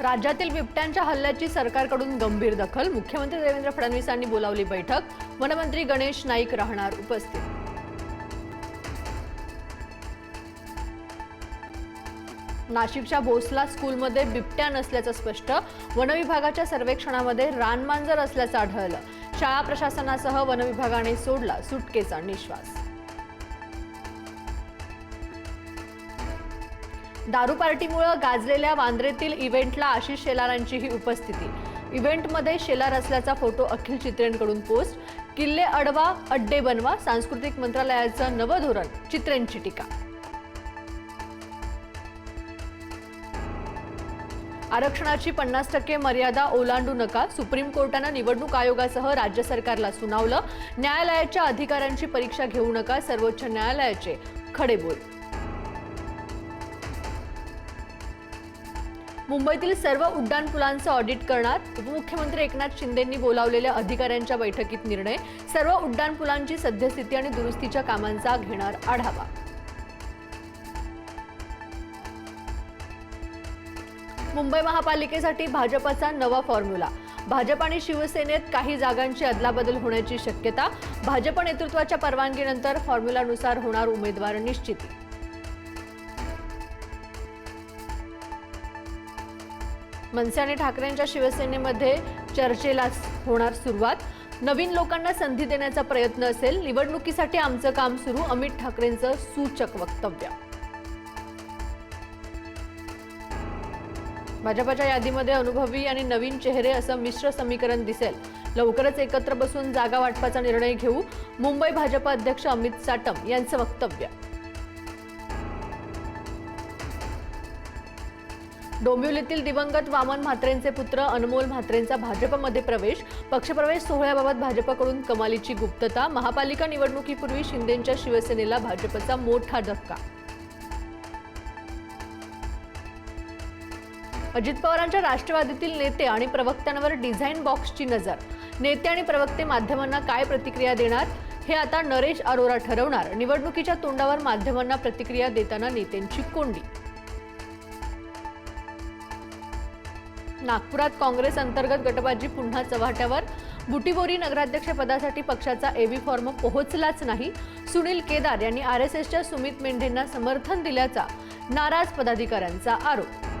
राज्यातील बिबट्यांच्या हल्ल्याची सरकारकडून गंभीर दखल. मुख्यमंत्री देवेंद्र फडणवीसांनी बोलावली बैठक. वनमंत्री गणेश नाईक राहणार उपस्थित. नाशिकच्या भोसला स्कूलमध्ये बिबट्या नसल्याचं स्पष्ट. वनविभागाच्या सर्वेक्षणामध्ये रानमांजर असल्याचं आढळलं. शाळा प्रशासनासह वनविभागाने सोडला सुटकेचा निश्वास. दारू पार्टीमुळं गाजलेल्या वांद्रेतील इव्हेंटला आशिष शेलारांचीही उपस्थिती. इव्हेंटमध्ये शेलार असल्याचा फोटो अखिल चित्रेंकडून पोस्ट. किल्ले अडवा अड्डे बनवा सांस्कृतिक मंत्रालयाचं नवं धोरण चित्रेंची टीका. आरक्षणाची पन्नास टक्के मर्यादा ओलांडू नका. सुप्रीम कोर्टानं निवडणूक आयोगासह राज्य सरकारला सुनावलं. न्यायालयाच्या अधिकाऱ्यांची परीक्षा घेऊ नका. सर्वोच्च न्यायालयाचे खडे बोल मुंबईतील सर्व उड्डाणपुलांचं ऑडिट करणार उपमुख्यमंत्री एकनाथ शिंदेंनी बोलावलेल्या अधिकाऱ्यांच्या बैठकीत निर्णय. सर्व उड्डाणपुलांची सद्यस्थिती आणि दुरुस्तीच्या कामांचा घेणार आढावा. मुंबई महापालिकेसाठी भाजपचा नवा फॉर्म्युला भाजप आणि शिवसेनेत काही जागांची अदलाबदल होण्याची शक्यता. भाजप नेतृत्वाच्या परवानगीनंतर फॉर्म्युलानुसार होणार उमेदवार निश्चिती. मनसे आणि ठाकरेंच्या शिवसेनेमध्ये चर्चेला होणार सुरुवात. नवीन लोकांना संधी देण्याचा प्रयत्न असेल. निवडणुकीसाठी आमचं काम सुरू अमित ठाकरेंचं सूचक वक्तव्य. भाजपाच्या यादीमध्ये अनुभवी आणि नवीन चेहरे असं मिश्र समीकरण दिसेल. लवकरच एकत्र बसून जागा वाटपाचा निर्णय घेऊ. मुंबई भाजप अध्यक्ष अमित साटम यांचं वक्तव्य. डोंबिवलीतील दिवंगत वामन म्हात्रेंचे पुत्र अनमोल म्हात्रेंचा भाजपमध्ये प्रवेश. पक्षप्रवेश सोहळ्याबाबत भाजपकडून कमालीची गुप्तता. महापालिका निवडणुकीपूर्वी शिंदेंच्या शिवसेनेला भाजपचा मोठा धक्का. अजित पवारांच्या राष्ट्रवादीतील नेते आणि प्रवक्त्यांवर डिझाईन बॉक्सची नजर. नेते आणि प्रवक्ते माध्यमांना काय प्रतिक्रिया देणार? हे आता नरेश अरोरा ठरवणार. निवडणुकीच्या तोंडावर माध्यमांना प्रतिक्रिया देताना नेत्यांची कोंडी. नागपुरात काँग्रेस अंतर्गत गटबाजी पुन्हा चव्हाट्यावर. बुटीबोरी नगराध्यक्षपदासाठी पक्षाचा एबी फॉर्म पोहोचलाच नाही. सुनील केदार यांनी आर एस एसच्या सुमित मेंढेंना समर्थन दिल्याचा नाराज पदाधिकाऱ्यांचा आरोप.